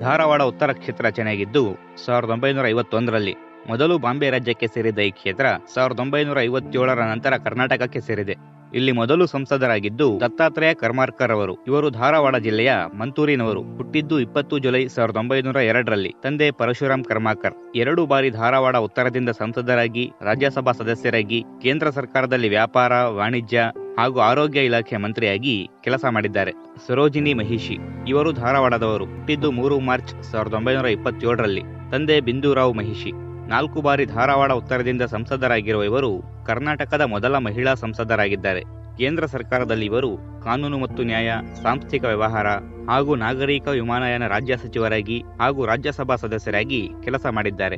ಧಾರವಾಡ ಉತ್ತರ ಕ್ಷೇತ್ರ ಚೆನ್ನಾಗಿದ್ದು ಸಾವಿರದ ಒಂಬೈನೂರ ಐವತ್ತೊಂದರಲ್ಲಿ ಮೊದಲು ಬಾಂಬೆ ರಾಜ್ಯಕ್ಕೆ ಸೇರಿದ ಈ ಕ್ಷೇತ್ರ ಸಾವಿರದ ಒಂಬೈನೂರ ಐವತ್ತೇಳರ ನಂತರ ಕರ್ನಾಟಕಕ್ಕೆ ಸೇರಿದೆ. ಇಲ್ಲಿ ಮೊದಲು ಸಂಸದರಾಗಿದ್ದು ದತ್ತಾತ್ರೇಯ ಕರ್ಮಾರ್ಕರ್ ಅವರು. ಇವರು ಧಾರವಾಡ ಜಿಲ್ಲೆಯ ಮಂತೂರಿನವರು. ಹುಟ್ಟಿದ್ದು ಇಪ್ಪತ್ತು ಜುಲೈ ಸಾವಿರದ ಒಂಬೈನೂರ ಎರಡರಲ್ಲಿ ತಂದೆ ಪರಶುರಾಮ್ ಕರ್ಮಾಕರ್. ಎರಡು ಬಾರಿ ಧಾರವಾಡ ಉತ್ತರದಿಂದ ಸಂಸದರಾಗಿ, ರಾಜ್ಯಸಭಾ ಸದಸ್ಯರಾಗಿ, ಕೇಂದ್ರ ಸರ್ಕಾರದಲ್ಲಿ ವ್ಯಾಪಾರ, ವಾಣಿಜ್ಯ ಹಾಗೂ ಆರೋಗ್ಯ ಇಲಾಖೆ ಮಂತ್ರಿಯಾಗಿ ಕೆಲಸ ಮಾಡಿದ್ದಾರೆ. ಸರೋಜಿನಿ ಮಹಿಷಿ, ಇವರು ಧಾರವಾಡದವರು, ಹುಟ್ಟಿದ್ದು ಮೂರು ಮಾರ್ಚ್ ಸಾವಿರದ ಒಂಬೈನೂರ ಇಪ್ಪತ್ತೇಳರಲ್ಲಿ. ತಂದೆ ಬಿಂದೂರಾವ್ ಮಹಿಷಿ, ನಾಲ್ಕು ಬಾರಿ ಧಾರವಾಡ ಉತ್ತರದಿಂದ ಸಂಸದರಾಗಿರುವ ಇವರು ಕರ್ನಾಟಕದ ಮೊದಲ ಮಹಿಳಾ ಸಂಸದರಾಗಿದ್ದಾರೆ. ಕೇಂದ್ರ ಸರ್ಕಾರದಲ್ಲಿ ಇವರು ಕಾನೂನು ಮತ್ತು ನ್ಯಾಯ, ಸಾಂಸ್ಥಿಕ ವ್ಯವಹಾರ ಹಾಗೂ ನಾಗರಿಕ ವಿಮಾನಯಾನ ರಾಜ್ಯ ಸಚಿವರಾಗಿ ಹಾಗೂ ರಾಜ್ಯಸಭಾ ಸದಸ್ಯರಾಗಿ ಕೆಲಸ ಮಾಡಿದ್ದಾರೆ.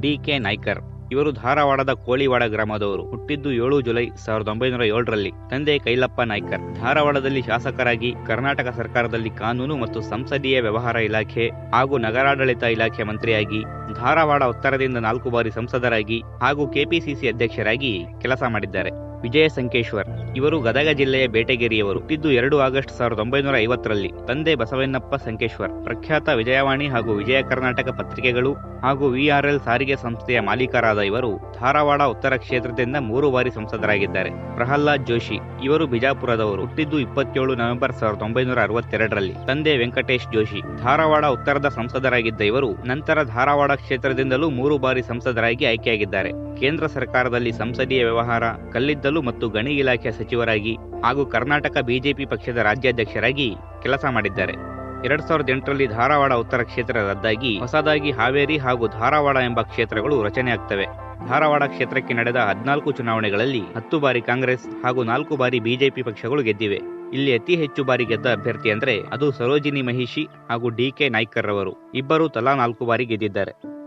ಡಿ ಕೆ ನಾಯ್ಕರ್ ಇವರು ಧಾರವಾಡದ ಕೋಳಿವಾಡ ಗ್ರಾಮದವರು. ಹುಟ್ಟಿದ್ದು ಏಳು ಜುಲೈ ಸಾವಿರದ ಒಂಬೈನೂರ ಏಳರಲ್ಲಿ. ತಂದೆ ಕೈಲಪ್ಪ ನಾಯ್ಕರ್. ಧಾರವಾಡದಲ್ಲಿ ಶಾಸಕರಾಗಿ ಕರ್ನಾಟಕ ಸರ್ಕಾರದಲ್ಲಿ ಕಾನೂನು ಮತ್ತು ಸಂಸದೀಯ ವ್ಯವಹಾರ ಇಲಾಖೆ ಹಾಗೂ ನಗರಾಡಳಿತ ಇಲಾಖೆ ಮಂತ್ರಿಯಾಗಿ, ಧಾರವಾಡ ಉತ್ತರದಿಂದ ನಾಲ್ಕು ಬಾರಿ ಸಂಸದರಾಗಿ ಹಾಗೂ ಕೆಪಿಸಿಸಿ ಅಧ್ಯಕ್ಷರಾಗಿ ಕೆಲಸ ಮಾಡಿದ್ದಾರೆ. ವಿಜಯ ಸಂಕೇಶ್ವರ್ ಇವರು ಗದಗ ಜಿಲ್ಲೆಯ ಬೇಟೆಗೆರಿಯವರು. ಹುಟ್ಟಿದ್ದು ಎರಡು ಆಗಸ್ಟ್ ಸಾವಿರದ ಒಂಬೈನೂರ ಐವತ್ತರಲ್ಲಿ ತಂದೆ ಬಸವಣ್ಣಪ್ಪ ಸಂಕೇಶ್ವರ್, ಪ್ರಖ್ಯಾತ ವಿಜಯವಾಣಿ ಹಾಗೂ ವಿಜಯ ಕರ್ನಾಟಕ ಪತ್ರಿಕೆಗಳು ಹಾಗೂ ವಿಆರ್ಎಲ್ ಸಾರಿಗೆ ಸಂಸ್ಥೆಯ ಮಾಲೀಕರಾದ ಇವರು ಧಾರವಾಡ ಉತ್ತರ ಕ್ಷೇತ್ರದಿಂದ ಮೂರು ಬಾರಿ ಸಂಸದರಾಗಿದ್ದಾರೆ. ಪ್ರಹ್ಲಾದ್ ಜೋಶಿ, ಇವರು ಬಿಜಾಪುರದವರು. ಹುಟ್ಟಿದ್ದು ಇಪ್ಪತ್ತೇಳು ನವೆಂಬರ್ ಸಾವಿರದ ಒಂಬೈನೂರ ಅರವತ್ತೆರಡರಲ್ಲಿ ತಂದೆ ವೆಂಕಟೇಶ್ ಜೋಶಿ, ಧಾರವಾಡ ಉತ್ತರದ ಸಂಸದರಾಗಿದ್ದ ಇವರು ನಂತರ ಧಾರವಾಡ ಕ್ಷೇತ್ರದಿಂದಲೂ ಮೂರು ಬಾರಿ ಸಂಸದರಾಗಿ ಆಯ್ಕೆಯಾಗಿದ್ದಾರೆ. ಕೇಂದ್ರ ಸರ್ಕಾರದಲ್ಲಿ ಸಂಸದೀಯ ವ್ಯವಹಾರ, ಕಲ್ಲಿದ್ದಲು ಮತ್ತು ಗಣಿ ಇಲಾಖೆ ಸಚಿವರಾಗಿ ಹಾಗೂ ಕರ್ನಾಟಕ ಬಿಜೆಪಿ ಪಕ್ಷದ ರಾಜ್ಯಾಧ್ಯಕ್ಷರಾಗಿ ಕೆಲಸ ಮಾಡಿದ್ದಾರೆ. ಎರಡ್ ಸಾವಿರದ ಎಂಟರಲ್ಲಿ ಧಾರವಾಡ ಉತ್ತರ ಕ್ಷೇತ್ರ ರದ್ದಾಗಿ ಹೊಸದಾಗಿ ಹಾವೇರಿ ಹಾಗೂ ಧಾರವಾಡ ಎಂಬ ಕ್ಷೇತ್ರಗಳು ರಚನೆಯಾಗ್ತವೆ ಧಾರವಾಡ ಕ್ಷೇತ್ರಕ್ಕೆ ನಡೆದ ಹದಿನಾಲ್ಕು ಚುನಾವಣೆಗಳಲ್ಲಿ ಹತ್ತು ಬಾರಿ ಕಾಂಗ್ರೆಸ್ ಹಾಗೂ ನಾಲ್ಕು ಬಾರಿ ಬಿಜೆಪಿ ಪಕ್ಷಗಳು ಗೆದ್ದಿವೆ. ಇಲ್ಲಿ ಅತಿ ಹೆಚ್ಚು ಬಾರಿ ಗೆದ್ದ ಅಭ್ಯರ್ಥಿ ಅಂದ್ರೆ ಅದು ಸರೋಜಿನಿ ಮಹಿಷಿ ಹಾಗೂ ಡಿ ಕೆ ನಾಯ್ಕರ್ ರವರು ಇಬ್ಬರು ತಲಾ ನಾಲ್ಕು ಬಾರಿ ಗೆದ್ದಿದ್ದಾರೆ.